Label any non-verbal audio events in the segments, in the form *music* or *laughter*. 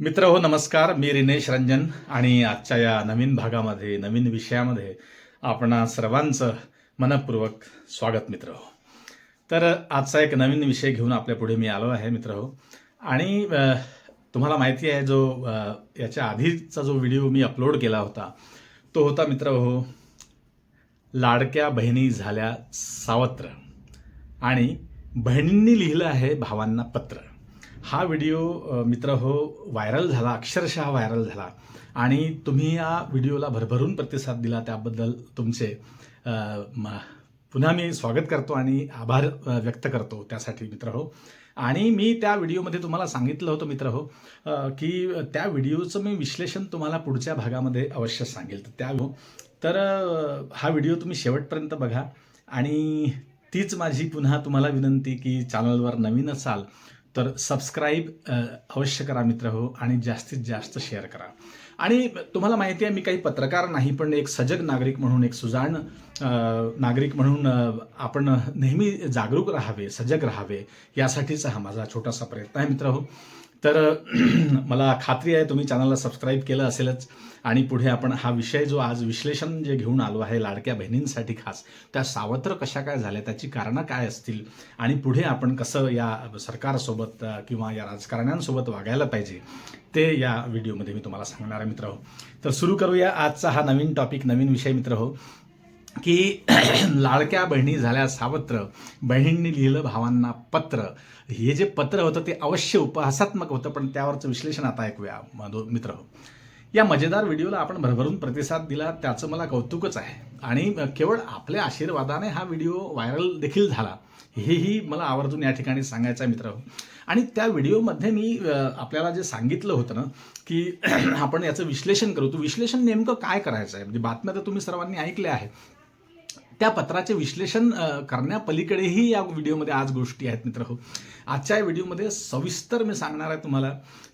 मित्र हो नमस्कार. मी रिनेश रंजन आणि आजच्या या नवीन भागामध्ये नवीन विषयामध्ये आपणा सर्वांचं मनपूर्वक स्वागत मित्र हो. तर आजचा एक नवीन विषय घेऊन आपल्या पुढे मी आलो आहे मित्र हो. आणि तुम्हाला माहिती आहे जो याच्या आधीचा जो व्हिडिओ मी अपलोड केला होता तो होता मित्र हो लाडक्या बहिणी झाल्या सावत्र. आणि बहिणींनी लिहिलं आहे भावांना पत्र. हा व्हिडिओ मित्र हो व्हायरल झाला अक्षरशः व्हायरल झाला. आणि तुम्ही या व्हिडिओला भरभरून प्रतिसाद दिला त्याबद्दल तुमचे पुन्हा मी स्वागत करतो आणि आभार व्यक्त करतो त्यासाठी मित्र हो. आणि मी त्या व्हिडिओमध्ये तुम्हाला सांगितलं होतं मित्र हो की त्या व्हिडिओचं मी विश्लेषण तुम्हाला पुढच्या भागामध्ये अवश्य सांगेल. तर त्या हो, तर हा व्हिडिओ तुम्ही शेवटपर्यंत बघा. आणि तीच माझी पुन्हा तुम्हाला विनंती की चॅनलवर नवीन असाल तर सबस्क्राईब अवश्य करा मित्र हो आणि जास्तीत जास्त शेअर करा. आणि तुम्हाला माहिती आहे मी काही पत्रकार नाही पण एक सजग नागरिक म्हणून एक सुजाण नागरिक म्हणून आपण नेहमी जागरूक राहावे सजग राहावे यासाठीचा हा माझा छोटासा प्रयत्न आहे मित्र हो. तर *clears throat* मला खात्री आहे तुम्ही चॅनलला सबस्क्राईब केलं असेलच. आणि पुढे आपण हा विषय जो आज विश्लेषण जे घेऊन आलो आहे लाडक्या बहिणींसाठी खास त्या सावत्र कशा काय झाल्या त्याची कारणं काय असतील आणि पुढे आपण कसं या सरकारसोबत किंवा या राजकारण्यांसोबत वागायला पाहिजे ते या व्हिडिओमध्ये मी तुम्हाला सांगणार आहे मित्र हो. तर सुरू करूया आजचा हा नवीन टॉपिक नवीन विषय मित्र हो. की *clears throat* लाडक्या बहिणी झाल्या सावत्र बहिणींनी लिहिलं भावांना पत्र. हे जे पत्र होतं ते अवश्य उपहासात्मक होतं पण त्यावरचं विश्लेषण आता ऐकूया मित्र हो. या मजेदार व्हिडिओला आपण भरभरून प्रतिसाद दिला त्याचं मला कौतुकच आहे. आणि केवळ आपल्या आशीर्वादाने हा व्हिडिओ व्हायरल देखील झाला हेही मला आवर्जून या ठिकाणी सांगायचं आहे मित्र. आणि त्या व्हिडिओमध्ये मी आपल्याला जे सांगितलं होतं ना की *clears throat* आपण याचं विश्लेषण करू तो विश्लेषण नेमकं काय करायचं आहे? म्हणजे बातम्या तर तुम्ही सर्वांनी ऐकल्या आहेत. त्या पत्राचे विश्लेषण करण्यापलीकडेही या व्हिडिओमध्ये आज गोष्टी आहेत मित्र. हो आजच्या या व्हिडिओमध्ये सविस्तर मी सांगणार आहे तुम्हाला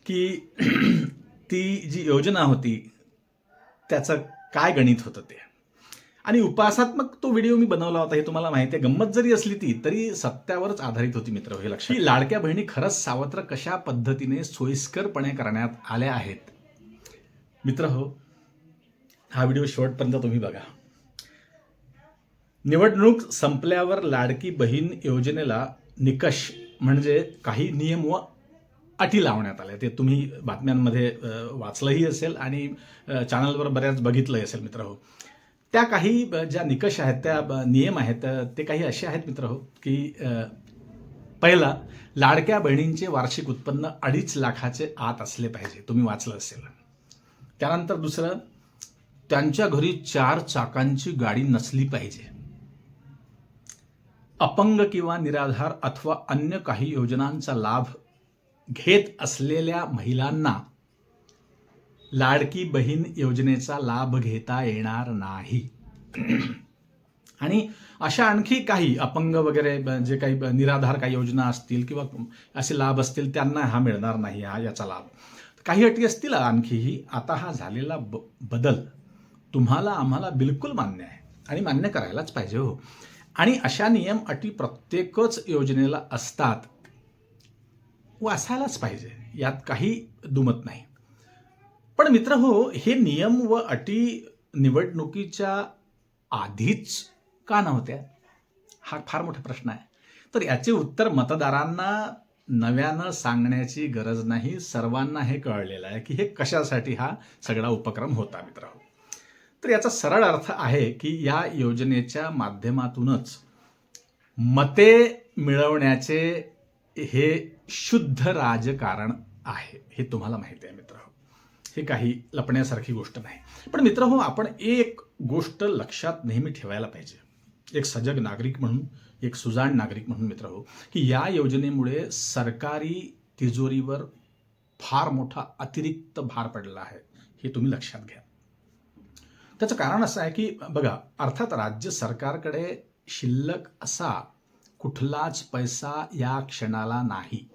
की *clears throat* ती जी योजना होती त्याचं काय गणित होतं ते? आणि उपासात्मक तो व्हिडिओ मी बनवला होता हे तुम्हाला माहिती आहे गंमत जरी असली ती तरी सत्यावरच आधारित होती मित्र हे लक्षात की लाडक्या बहिणी खरंच सावत्र कशा पद्धतीने सोयीस्करपणे करण्यात आल्या आहेत? मित्र हो हा व्हिडिओ शेवटपर्यंत तुम्ही बघा. निवडणूक संपल्यावर लाडकी बहीण योजनेला निकष म्हणजे काही नियम व अटी लावण्यात आल्या. ते तुम्ही बातम्यांमध्ये वाचलंही असेल आणि चॅनलवर बऱ्याच बघितलंही असेल मित्र हो. त्या काही ज्या निकष आहेत त्या नियम आहेत ते काही असे आहेत मित्र हो की पहिला लाडक्या बहिणींचे वार्षिक उत्पन्न अडीच लाखाचे आत असले पाहिजे तुम्ही वाचलं असेल. त्यानंतर दुसरं त्यांच्या घरी चार चाकांची गाडी नसली पाहिजे. अपंग किंवा निराधार अथवा अन्य काही योजनांचा लाभ घेत असलेल्या महिलांना लाडकी बहीण योजनेचा लाभ घेता येणार नाही. आणि अशा आणखी काही अपंग वगैरे ब- जे काही निराधार काही योजना असतील किंवा असे लाभ असतील त्यांना हा मिळणार नाही हा याचा लाभ. काही अटी असतील आणखीही आता हा झालेला ब बदल तुम्हाला आम्हाला बिलकुल मान्य आहे आणि मान्य करायलाच पाहिजे हो. आणि अशा नियम अटी प्रत्येकच योजनेला असतात. वाचायलाच पाहिजे. यात काही दुमत नाही. पण मित्र हो हे नियम व अटी निवडणुकीच्या आधीच का नव्हत्या? हा फार मोठा प्रश्न आहे. तर याचे उत्तर मतदारांना नव्यानं सांगण्याची गरज नाही. सर्वांना हे कळलेलं आहे की हे कशासाठी हा सगळा उपक्रम होता मित्र हो. तर याचा सरळ अर्थ आहे की या योजनेच्या माध्यमातूनच मते मिळवण्याचे हे शुद्ध राजकारण आहे हे तुम्हाला माहिती आहे मित्र. हे काही लपण्यासारखी गोष्ट नाही. पण मित्र हो आपण एक गोष्ट लक्षात नेहमी ठेवायला पाहिजे. एक सजग नागरिक म्हणून एक सुजाण नागरिक म्हणून मित्र हो की या योजनेमुळे सरकारी तिजोरीवर फार मोठा अतिरिक्त भार पडला आहे हे तुम्ही लक्षात घ्या. त्याचं कारण असं आहे की बघा अर्थात राज्य सरकारकडे शिल्लक असा कुठलाच पैसा या क्षणाला नाही.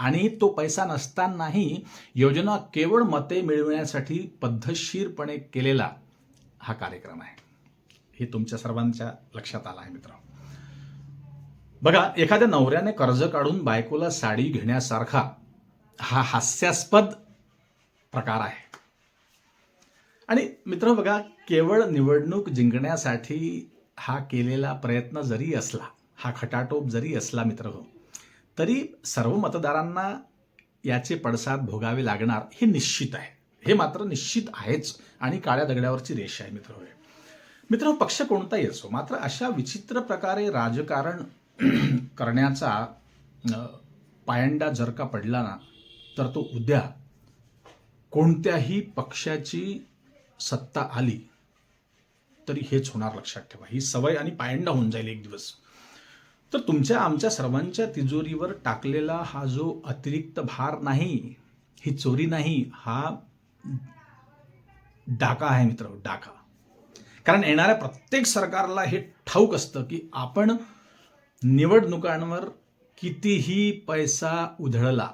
आणि तो पैसा नसतानाही योजना केवळ मते मिळविण्यासाठी पद्धतशीरपणे केलेला हा कार्यक्रम आहे. हे तुमच्या सर्वांच्या लक्षात आलं आहे मित्र बघा एखाद्या नवऱ्याने कर्ज काढून बायकोला साडी घेण्यासारखा हा हास्यास्पद प्रकार आहे. आणि मित्र बघा केवळ निवडणूक जिंकण्यासाठी हा केलेला प्रयत्न जरी असला हा खटाटोप जरी असला मित्र हो तरी सर्व मतदारांना याचे पडसाद भोगावे लागणार हे निश्चित आहे. हे मात्र निश्चित आहेच आणि काळ्या दगड्यावरची रेष आहे मित्र होय. मित्र हो, पक्ष कोणताही असो मात्र अशा विचित्र प्रकारे राजकारण *clears throat* करण्याचा पायंडा जर का पडला ना तर तो उद्या कोणत्याही पक्षाची सत्ता आली तरी हेच होणार लक्षात ठेवा. ही सवय आणि पायंडा होऊन जाईल एक दिवस. तर तुमच्या आमच्या सर्वांच्या तिजोरीवर टाकलेला हा जो अतिरिक्त भार नाही ही चोरी नाही हा डाका आहे मित्र डाका. कारण येणाऱ्या प्रत्येक सरकारला हे ठाऊक असतं की आपण निवडणुकांवर कितीही पैसा उधळला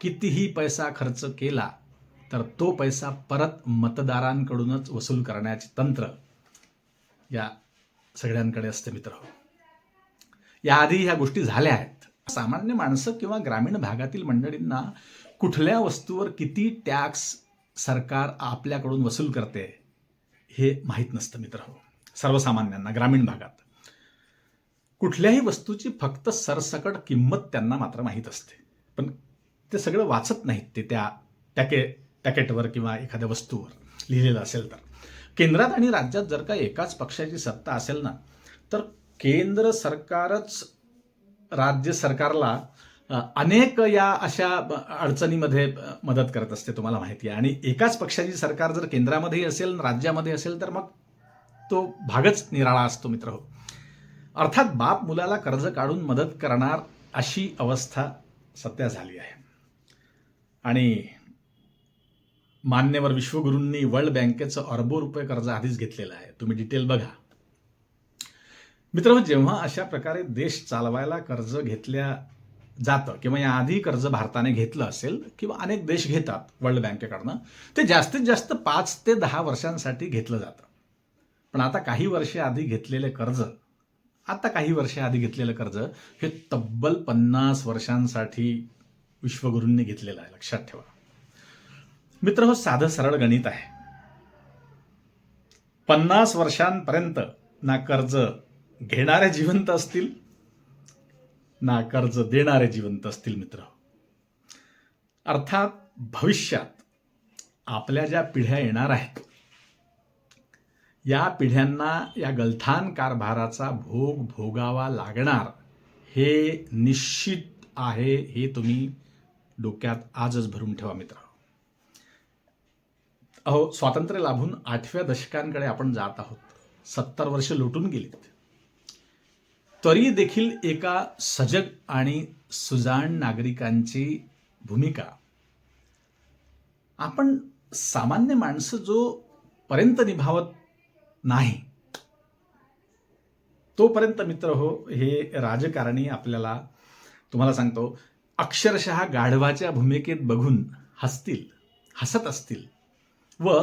कितीही पैसा खर्च केला तर तो पैसा परत मतदारांकडूनच वसूल करण्याचे तंत्र या सगळ्यांकडे असते मित्र याआधी ह्या गोष्टी झाल्या आहेत. सामान्य माणसं किंवा ग्रामीण भागातील मंडळींना कुठल्या वस्तूवर किती टॅक्स सरकार आपल्याकडून वसूल करते हे माहीत नसतं मित्र हो. सर्वसामान्यांना ग्रामीण भागात. कुठल्याही वस्तूची फक्त सरसकट किंमत त्यांना मात्र माहीत असते. पण ते सगळं वाचत नाहीत ते त्या पॅके पॅकेटवर किंवा एखाद्या वस्तूवर. लिहिलेलं असेल तर. केंद्रात आणि राज्यात जर का एकाच पक्षाची सत्ता असेल ना तर केंद्र सरकारच राज्य सरकारला अनेक या अशा अडचणीमध्ये मदत करत असते तुम्हाला माहिती आहे. आणि एकाच पक्षाची सरकार जर केंद्रामध्येही असेल राज्यामध्ये असेल तर मग तो भागच निराळा असतो मित्र हो. अर्थात बाप मुलाला कर्ज काढून मदत करणार अशी अवस्था सध्या झाली आहे. आणि मान्यवर विश्वगुरूंनी वर्ल्ड बँकेचं अरबो रुपये कर्ज आधीच घेतलेलं आहे. तुम्ही डिटेल बघा. मित्र जेव्हा अशा प्रकारे देश चालवायला कर्ज घेतल्या जातं किंवा याआधी कर्ज भारताने घेतलं असेल किंवा अनेक देश घेतात वर्ल्ड बँकेकडनं ते जास्तीत जास्त पाच ते दहा वर्षांसाठी घेतलं जातं. पण आता काही वर्षे आधी घेतलेले कर्ज आता काही वर्षे आधी घेतलेलं कर्ज हे तब्बल पन्नास वर्षांसाठी विश्वगुरूंनी घेतलेलं आहे लक्षात ठेवा. मित्र हो साधं सरळ गणित आहे. पन्नास वर्षांपर्यंत ना कर्ज घेणारे जिवंत असतील? ना कर्ज देणारे जिवंत असतील मित्र. अर्थात भविष्यात आपल्या ज्या पिढ्या येणार आहेत या पिढ्यांना या गलथान कारभाराचा भोग भोगावा लागणार हे निश्चित आहे हे तुम्ही डोक्यात आजच भरून ठेवा मित्र. अहो स्वातंत्र्य लाभून आठव्या दशकांकडे आपण जात आहोत. सत्तर वर्ष लुटून गेलीत. तरी देखील एका सजग आणि सुजाण नागरिकांची भूमिका. आपण सामान्य माणसं जो पर्यंत निभावत नाही तोपर्यंत मित्र हो हे राजकारणी आपल्याला तुम्हाला सांगतो अक्षरशः गाढवाच्या भूमिकेत बघून हसतील हसत असतील व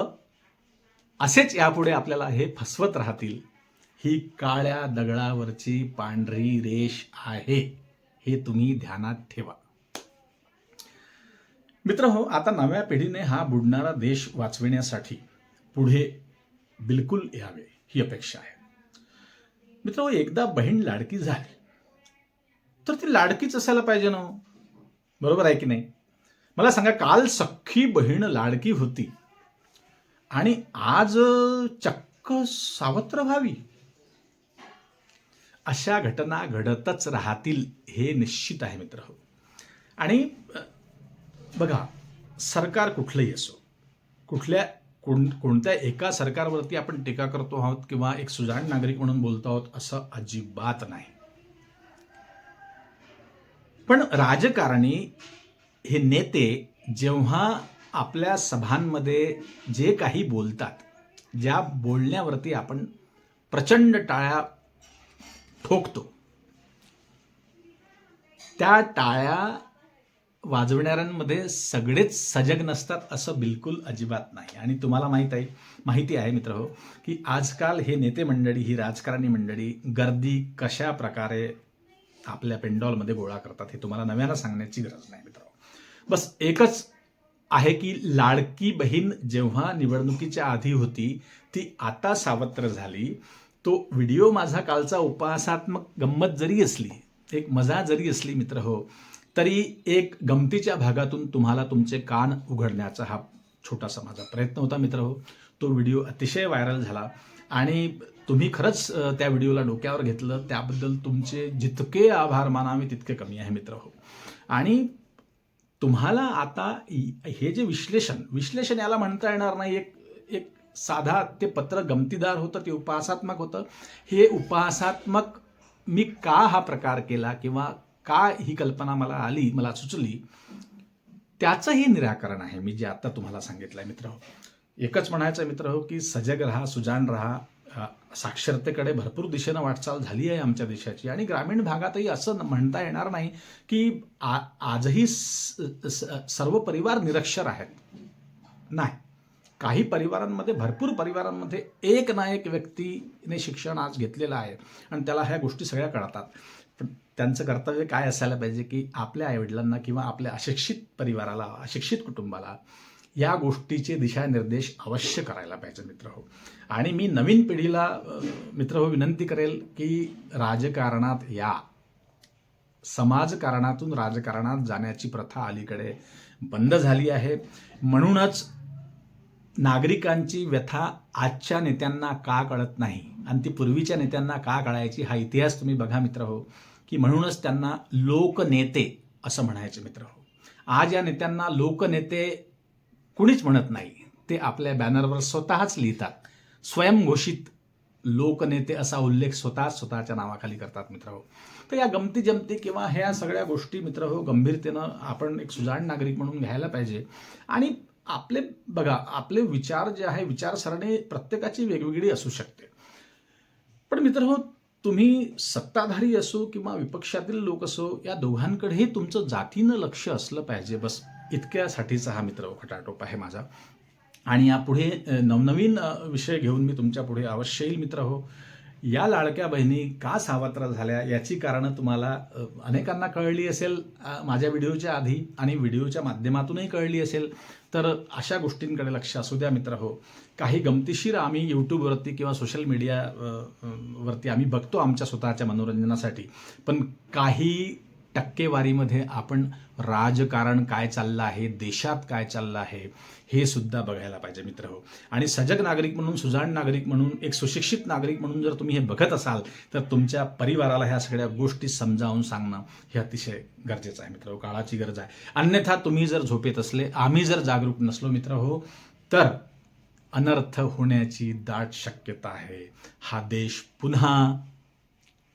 असेच यापुढे आपल्याला हे फसवत राहतील. ही काळ्या दगडावरची पांढरी रेष आहे हे तुम्ही ध्यानात ठेवा. मित्र हो आता नव्या पिढीने हा बुडणारा देश वाचविण्यासाठी पुढे बिलकुल यावे ही अपेक्षा आहे. मित्र हो एकदा बहीण लाडकी झाली तर ती लाडकीच असायला पाहिजे ना हो. बरोबर आहे की नाही? मला सांगा काल सख्खी बहीण लाडकी होती आणि आज चक्क सावत्र व्हावी. अशा घटना घडतच राहतील हे निश्चित आहे मित्र. हो आणि बघा सरकार कुठलंही असो कुठल्या कोण कोणत्या एका सरकारवरती आपण टीका करतो आहोत किंवा एक सुजाण नागरिक म्हणून बोलतो आहोत असं अजिबात नाही. पण राजकारणी हे नेते जेव्हा आपल्या सभांमध्ये जे काही बोलतात ज्या बोलण्यावरती आपण प्रचंड टाळ्या ठोकतो. त्या टाळ्या वाजवणाऱ्यांमध्ये सगळेच सजग नसतात असं बिलकुल अजिबात नाही. आणि तुम्हाला माहीत आहे माहिती आहे मित्र हो की आजकाल हे नेते मंडळी ही राजकारणी मंडळी गर्दी कशा प्रकारे आपल्या पेंडॉलमध्ये गोळा करतात हे तुम्हाला नव्यानं सांगण्याची गरज नाही मित्र हो. बस एकच आहे की लाडकी बहीण जेव्हा निवडणुकीच्या आधी होती ती आता सावत्र झाली तो व्हिडिओ माझा कालचा उपवासात्मक गंमत जरी असली एक मजा जरी असली मित्र हो तरी एक गमतीच्या भागातून तुम्हाला तुमचे कान उघडण्याचा हा छोटासा माझा प्रयत्न होता मित्र हो. तो व्हिडिओ अतिशय व्हायरल झाला आणि तुम्ही खरंच त्या व्हिडिओला डोक्यावर घेतलं त्याबद्दल तुमचे जितके आभार मानावे तितके कमी आहे मित्र हो. आणि तुम्हाला आता इ- हे जे विश्लेषण विश्लेषण याला म्हणता येणार नाही एक साधा ते पत्र गमतीदार होतं ते उपहासात्मक होतं. हे उपहासात्मक मी का हा प्रकार केला किंवा का ही कल्पना मला आली मला सुचली त्याचंही निराकरण आहे मी जे आता तुम्हाला सांगितलंय मित्र हो. एकच म्हणायचं मित्र हो की सजग राहा सुजाण राहा साक्षरतेकडे भरपूर दिशेनं वाटचाल झाली आहे आमच्या देशाची. आणि ग्रामीण भागातही असं म्हणता येणार नाही की आ आजही स- स- सर्व परिवार निरक्षर आहेत. नाही. काही परिवारांमध्ये भरपूर परिवारांमध्ये एक ना एक व्यक्तीने शिक्षण आज घेतलेलं आहे आणि त्याला ह्या गोष्टी सगळ्या कळतात. पण त्यांचं कर्तव्य काय असायला पाहिजे की आपल्या आईवडिलांना किंवा आपल्या अशिक्षित परिवाराला अशिक्षित कुटुंबाला या गोष्टीचे दिशानिर्देश अवश्य करायला पाहिजे मित्र हो. आणि मी नवीन पिढीला मित्र हो विनंती करेल की राजकारणात या. समाजकारणातून राजकारणात जाण्याची प्रथा अलीकडे बंद झाली आहे. म्हणूनच नागरिकांची व्यथा आजच्या नेत्यांना का कळत नाही? आणि ती पूर्वीच्या नेत्यांना का कळायची? हा इतिहास तुम्ही बघा मित्र हो. की म्हणूनच त्यांना लोकनेते असं म्हणायचे मित्र हो. आज या नेत्यांना लोकनेते कुणीच म्हणत नाही. ते आपल्या बॅनरवर स्वतःच लिहितात. स्वयंघोषित लोकनेते असा उल्लेख स्वतः स्वतःच्या नावाखाली करतात मित्र हो. तर या गमती जमती किंवा ह्या सगळ्या गोष्टी मित्र हो गंभीरतेनं आपण एक सुजाण नागरिक म्हणून घ्यायला पाहिजे. आणि आपले बघा आपले विचार जे आहे विचारसरणी प्रत्येकाची वेगवेगळी असू शकते. पण मित्र हो तुम्ही सत्ताधारी असो किंवा विपक्षातील लोक असो या दोघांकडेही तुमचं जातीनं लक्ष असलं पाहिजे. बस इतक्यासाठीचा हा मित्र खटाटोप आहे माझा. आणि यापुढे नवनवीन विषय घेऊन मी तुमच्यापुढे अवश्य येईल मित्र हो. या लाडक्या बहिणी का सावत्र झाल्या याची कारणं तुम्हाला अनेकांना कळली असेल माझ्या व्हिडिओच्या आधी आणि व्हिडिओच्या माध्यमातूनही कळली असेल. तर अशा गोष्टींकडे लक्ष असू द्या मित्र. हो काही गमतीशीर आम्ही यूट्यूबवरती किंवा सोशल मीडिया वरती आम्ही बघतो आमच्या स्वतःच्या मनोरंजनासाठी. पण काही टक्केवारीमध्ये आपण राजकारण काय चाललं आहे देशात काय चाललं आहे हे सुद्धा बघायला पाहिजे मित्र हो. आणि सजग नागरिक म्हणून सुजाण नागरिक म्हणून एक सुशिक्षित नागरिक म्हणून जर तुम्ही हे बघत असाल तर तुमच्या परिवाराला ह्या सगळ्या गोष्टी समजावून सांगणं हे अतिशय गरजेचं आहे मित्र हो. काळाची गरज आहे. अन्यथा तुम्ही जर झोपेत असले आम्ही जर जागरूक नसलो मित्र हो तर अनर्थ होण्याची दाट शक्यता आहे. हा देश पुन्हा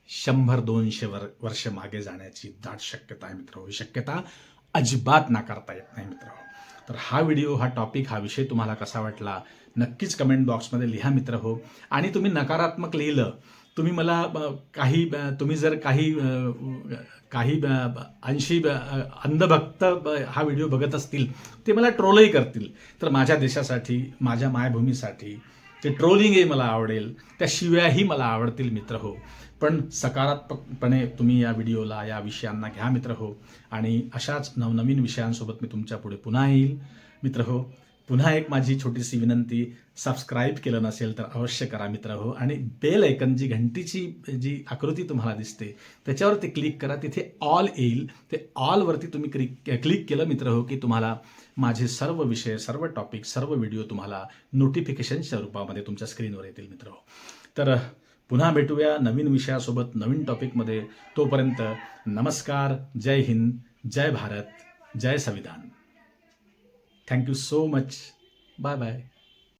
शंभर दोनशे वर वर्ष मागे जाण्याची दाट शक्यता आहे मित्र. ही शक्यता अजिबात नाकारता येत नाही मित्र. तर हा व्हिडिओ हा टॉपिक हा विषय तुम्हाला कसा वाटला? नक्कीच कमेंट बॉक्समध्ये लिहा मित्र हो. आणि तुम्ही नकारात्मक लिहिलं तुम्ही मला काही तुम्ही जर काही काही अंशी अंधभक्त हा व्हिडिओ बघत असतील ते मला ट्रोलही करतील. तर माझ्या देशासाठी माझ्या मायभूमीसाठी ते ट्रोलिंगही मला आवडेल. त्या शिव्याही मला आवडतील मित्र हो. पण सकारात्मकपणे तुम्ही या व्हिडिओला या विषयांना घ्या मित्र हो. आणि अशाच नवनवीन विषयांसोबत मी तुमच्यापुढे पुन्हा येईल. मित्र हो पुन्हा एक माझी छोटीशी विनंती सबस्क्राईब केलं नसेल तर अवश्य करा मित्र हो. आणि बेल ऐकन जी घंटीची जी आकृती तुम्हाला दिसते त्याच्यावरती क्लिक करा. तिथे ऑल येईल. ते ऑलवरती तुम्ही क्लिक क्लिक केलं मित्र हो की तुम्हाला माझे सर्व विषय सर्व टॉपिक सर्व व्हिडिओ तुम्हाला नोटिफिकेशनच्या रूपामध्ये तुमच्या स्क्रीनवर येतील मित्र हो. तर पुन्हा भेटूया नवीन विषयासोबत नवीन टॉपिकमध्ये. तोपर्यंत नमस्कार जय हिंद जय भारत जय संविधान. Thank you so much bye bye